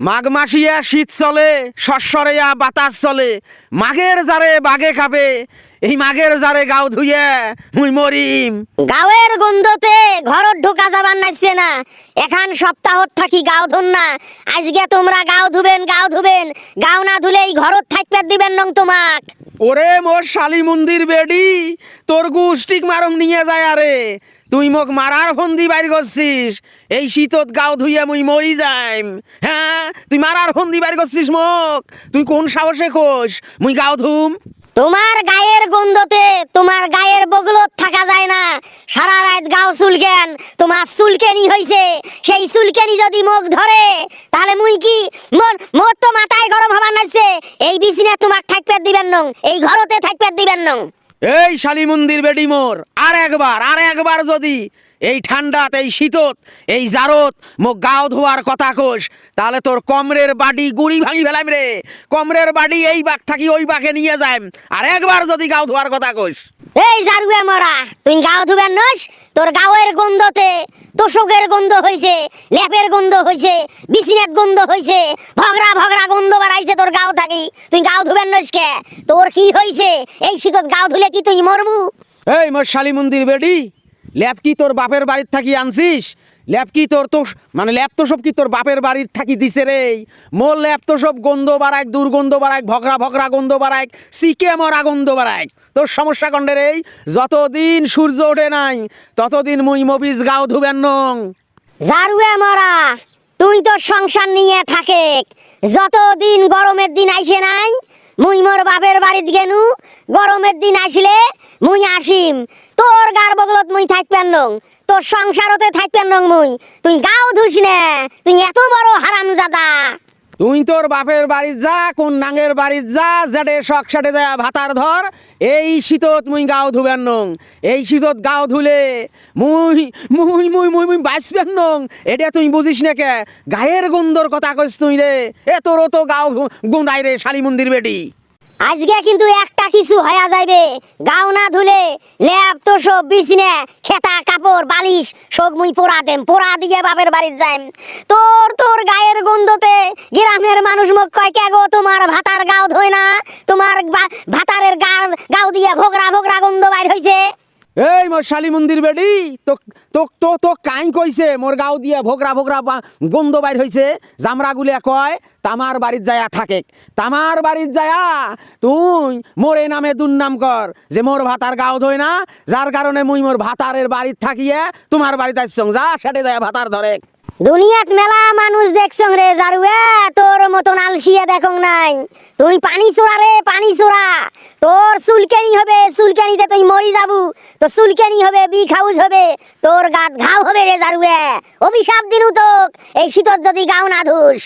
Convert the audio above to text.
মাঘ Masia শীত চলে সস্বরেয়া বাতাস চলে মাঘের জারে বাগে খাবে এই মাঘের জারে গাও ধুইয়া মুই মরিম। গাঁয়ের গন্ধতে ঘরত ঢোকা যাবার নাইছে না এখান সপ্তাহত থাকি গাও ধুন না আজকে তোমরা গাও ধুবেন গাও ধুবেন গাও না ধুলে এই ঘরত থাকতে দিবেন নং তোমাক। ওরে মোর শালি মন্দির বেডি তোর গুষ্টিক মারং নিয়ে যায় আরে তুই মোক মারার ফন্দি বাইর করছিস। এই শীতত গাও ধুইয়া মুই মরি যাইম। হ্যাঁ তুই মারার ফন্দি বাইর করছিস মোক। তুই কোন সাহসে খোস? মুই গাও ধুম। তোমার গায়ের গন্ধতে তোমার গায়ের বগলত থাকা যায় না। সারা রাত গাও চুলকেন, তোমার চুলকেনি হইছে। সেই চুলকেনি যদি মুখ ধরে, তাহলে মুই কি মোর মোর তো মাথায় গরম হবার নাইছে। এই বিছিনে তোমাক থাকতে দিবেন নং, এই ঘরতে থাকতে দিবেন নং। এই শালি মন্দির বেডি মোর, আর একবার আর একবার যদি এই ঠান্ডাত, এই শীতত, এই জারত মো গাও ধোয়ার কথা কোষ তাহলে তোর কমরের বাড়ি গুড়ি ভাঙি ফেলাম রে। কমরের বাড়ি এই বাঘ থাকি ওই বাঘে নিয়ে যাইম। আর একবার যদি গাও ধোয়ার কথা কোষ এই জারুয়ে মরা, তুই গাও ধুবেন নস তোর গাওয়ের গন্ধতে তোষকের গন্ধ হইছে ল্যাপের গন্ধ হইছে, বিছিনের গন্ধ হইছে, ভগরা ভগরা গন্ধ বাড়াইছে তোর গাও থাকি। তুই গাও ধুবেন নইসকে তোর কি হইছে? এই শীতত গাও ধুলে কি তুই মরবু? এই মোর শালি মন্দির বেডি ল্যাপ কি তোর বাপের বাড়ির থাকি আনছিস? ল্যাপ কি তোর তো মানে ল্যাপ তো সব কি তোর বাপের বাড়ির থাকি দিছে রে? মোর ল্যাপ তো সব গন্ধ বাড়ায় দুর্গন্ধ বাড়ায় ভগরা ভগরা গন্ধ বাড়ায় সিকে মরা গন্ধ বাড়ায় তোর সমস্যা কন্ডের এই যতদিন সূর্য ওঠে নাই, ততদিন মুই মবিস গাও ধুবেন নং। জারুয়ে মরা, তুই তোর সংসার নিয়ে থাকে যতদিন গরমের দিন আইসে নাই মুই মোর বাপের বাড়িত গেনু, গরমের দিন আসলে মুই আসিম। তোর গার বগলত মুই থাকবেন নং, তোর সংসারতে থাকবেন নং মুই। তুই গাও ধুস না, তুই এত বড় হারামজাদা। তুই তোর বাপের বাড়ি যা, কোন নাঙের বাড়ি যা, জেডে শখ সাটে দেয়া ভাতার ধর। এই শীতত মুই গাও ধুবেন নং, এই শীতত গাও ধুলে মুই মুই মুই মুই মুই বাঁচবেন নং। এটা তুই বুঝিস না কে? গায়ের গন্ধর কথা কইস তুই রে। এ তোরও তো গাও গুন্দাই রে, শালি মন্দির বেটি। আজকে কিন্তু একটা কিছু হয়ে যাইবে। গাও না ধুলে ল্যাব তো সব বিছনে, খেতা কাপড়, বালিশ, সব মুই পোড়া দেম, পোড়া দিয়ে বাপের বাড়ির যাইম। তোর তোর গায়ের গন্ধতে গ্রামের মানুষ মুখ কয়, কে গো তোমার ভাতার গাও ধোয় না? তোমার ভাতারের গা গাও দিয়ে ভোগরা ভোগরা গন্ধ বাইর হইছে? এই মোর শালি মন্দির বেডি তো তো তো তো কাই কইছে মোর গাও দিয়া ভোগরা ভোগরা গন্ধ বাইর হইছে জামরা গুলিয়া কয় তামার বাড়িত যায়া থাকে তামার বাড়িত যায়া, তুই মোর এই নামে দুর্নাম কর যে মোর ভাতার গাও ধই না যার কারণে মুই মোর ভাতারের বাড়িত থাকিয়ে তোমার বাড়িতে আসছং যা সেটে যায় ভাতার ধরে দুনিয়াত মেলা মানুষ দেখছং রে জারুয়ে, তোর মতন আলসিয়া দেখং নাই। তুই পানি চোরা রে, পানি চোরা। তোর সুলকেনি হবে, চুলকেনিতে তুই মরি যাবু। তো সুলকেনি হবে বি খাউজ হবে। তোর গাত ঘাও হবে রে জারুয়ে। অভিশাপ দিনু তোক, এই শীতত যদি গাও না ধুস।